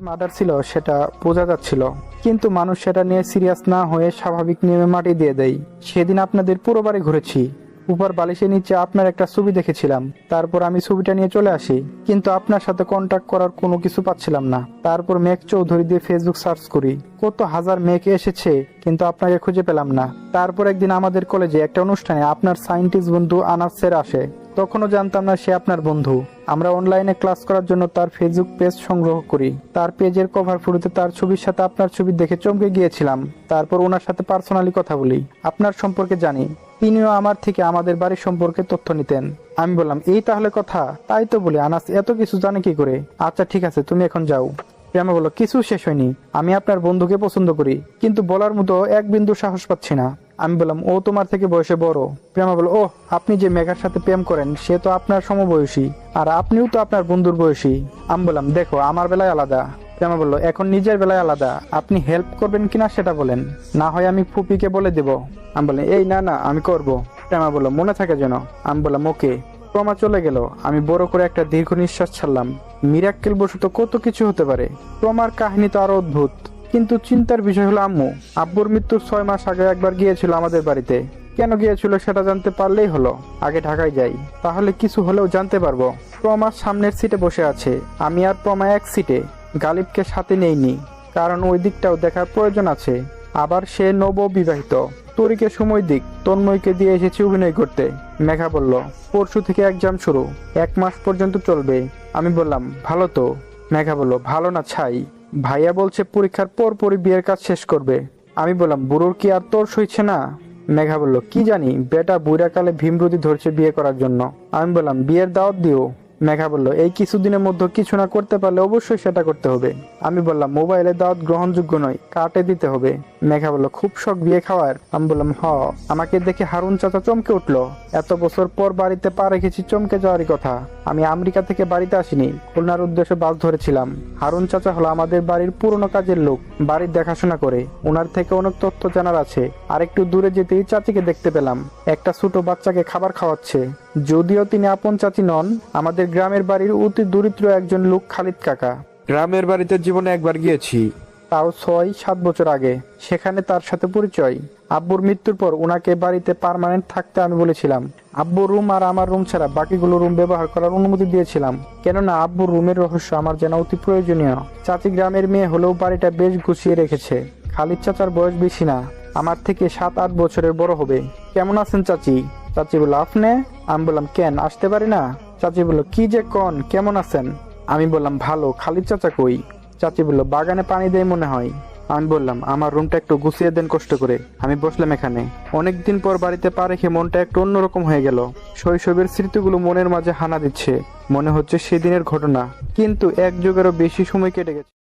Murder ছিল, সেটা বোঝা যাচ্ছিল। কিন্তু মানুষ সেটা নিয়ে সিরিয়াস না হয়ে স্বাভাবিক নিয়মে মাটি দিয়ে দেয়। সেদিন আপনাদের পুরো বাড়ি ঘুরেছি। উপর বালিশের নিচে আপনার একটা ছবি দেখেছিলাম। তারপর আমি ছবিটা নিয়ে চলে আসি। কিন্তু আপনার সাথে কন্ট্যাক্ট করার কোনো কিছু পাচ্ছিলাম না। তারপর মেঘ চৌধুরী দিয়ে ফেসবুক সার্চ করি। কত হাজার মেঘ এসেছে, কিন্তু আপনাকে খুঁজে পেলাম না। তারপর একদিন আমাদের কলেজে একটা অনুষ্ঠানে আপনার সায়েন্টিস্ট বন্ধু আনাস স্যার আসে। তখনও জানতাম না সে আপনার বন্ধু। আমরা অনলাইনে ক্লাস করার জন্য তার ফেসবুক পেজ সংগ্রহ করি। তার পেজের কভার ফটোতে তার ছবির সাথে আপনার ছবি দেখে চমকে গিয়েছিলাম। তারপর ওনার সাথে পার্সোনালি কথা বলি। আপনার সম্পর্কে জানি। তিনিও আমার থেকে আমাদের বাড়ির সম্পর্কে তথ্য নিতেন। আমি বললাম, এই তাহলে কথা? তাই তো বলি, আনাস, এত কিছু জানে কি করে? আচ্ছা ঠিক আছে, তুমি এখন যাও। প্রেমা বলল, কিছু শেষ হয়নি। আমি আপনার বন্ধুকে পছন্দ করি, কিন্তু বলার মতো এক বিন্দু সাহস পাচ্ছি না। আমি বললাম, ও তোমার থেকে বয়সে বড়। প্রেমা বলল ও আপনি যে মেঘার সাথে প্রেম করেন, সে তো আপনার সমবয়সী, আর আপনিও তো আপনার বন্ধুর বয়সী। আমি বললাম, দেখো, আমার বেলায় আলাদা। প্রেমা বলল, এখন নিজের বেলায় আলাদা। আপনি হেল্প করবেন কিনা সেটা বলেন। না হয় আমি ফুপিকে বলে দেব। আমি বললাম, এই না না, আমি করব। প্রেমা বলল, মনে থাকে যেন। আমি বললাম, ওকে। প্রমা চলে গেল। আমি বড় করে একটা দীর্ঘ নিঃশ্বাস ছাড়লাম। মিরাক্কেল বশত কত কিছু হতে পারে। প্রমার কাহিনী তো আরও অদ্ভুত। কিন্তু চিন্তার বিষয় হলো আম্মু, আব্বুর মৃত্যুর ছয় মাস আগে একবার গিয়েছিল আমাদের বাড়িতে। কেন গিয়েছিল সেটা জানতে পারলেই হলো, আগে ঢাকায় যাই। তাহলে কিছু হলেও জানতে পারব। প্রমা সামনের সিটে বসে আছে, আমি আর প্রমা এক সিটে, গালিবকে সাথে নেইনি, কারণ ওই দিকটাও দেখার প্রয়োজন আছে। আবার সে নব বিবাহিত তরিকে সময় দিক, তন্ময়কে দিয়ে এসেছি অভিনয় করতে, মেঘা বলল। পরশু থেকে এক্সাম শুরু, এক মাস পর্যন্ত চলবে। আমি বললাম, ভালো তো। মেঘা বলল, ভালো না, ছাই। ভাইয়া বলছে, পরীক্ষার পর পরই বিয়ের কাজ শেষ করবে। আমি বললাম, বুড়োর কি আর তোর সইছে না? মেঘা বলল, কি জানি, বেটা বুড়াকালে ভীমরুদি ধরছে বিয়ে করার জন্য। আমি বললাম, বিয়ের দাওয়াত দিও। মেঘা বলল, এই কিছুদিনের মধ্যে কিছু না করতে পারলে অবশ্যই সেটা করতে হবে। আমি বললাম, মোবাইলে দাওয়াত গ্রহণযোগ্য নয় কাটে দিতে হবে। মেঘা বলল, খুব শখ বিয়ে খাওয়ার? আমি বললাম, হ, আমাকে দেখে হারুন চাচা চমকে উঠল। এত বছর পর বাড়িতে পা রেখেছি, চমকে যাওয়ারই কথা। আমি আমেরিকা থেকে বাড়িতে আসিনি, খুলনার উদ্দেশ্যে বাস ধরেছিলাম। হারুন চাচা হলো আমাদের বাড়ির পুরনো কাজের লোক, বাড়ির দেখাশোনা করে। ওনার থেকে অনেক তথ্য জানার আছে। আর একটু দূরে যেতেই চাচিকে দেখতে পেলাম। একটা ছোট বাচ্চাকে খাবার খাওয়াচ্ছে। যদিও তিনি আপন চাচি নন আমাদের গ্রামের বাড়ির অতি দরিদ্র একজন লোক খালিদ কাকা। গ্রামের বাড়িতে জীবনে একবার গিয়েছি। তাও ছয় সাত বছর আগে। সেখানে তার সাথে পরিচয়। আব্বুর মৃত্যুর পর ওনাকে বাড়িতে পার্মানেন্ট থাকতে আমি বলেছিলাম। আব্বুর রুম আর আমার রুম ছাড়া বাকিগুলো রুম ব্যবহার করার অনুমতি দিয়েছিলাম। কেননা আব্বুর রুমের রহস্য আমার জানা অতি প্রয়োজনীয়। চাচি গ্রামের মেয়ে হলেও বাড়িটা বেশ গুছিয়ে রেখেছে। খালিদ চাচার বয়স বেশি না। আমার থেকে সাত আট বছরের বড় হবে। কেমন আছেন চাচি? চাচি বলল, আপনি? আমি বললাম, কেন? আসতে পারি না? চাচি বলল, কি যে কন? কেমন আছেন? আমি বললাম, ভালো, খালিদ চাচা কই? চাচি বলল, বাগানে পানি দেয় মনে হয়। আমি বললাম, আমার রুমটা একটু গুছিয়ে দেন কষ্ট করে। আমি বসলাম এখানে। অনেকদিন পর বাড়িতে পা রেখে মনটা একটু অন্যরকম হয়ে গেল। শৈশবের স্মৃতিগুলো মনের মাঝে হানা দিচ্ছে। মনে হচ্ছে সেদিনের ঘটনা। কিন্তু এক যুগেরও বেশি সময় কেটে গেছে।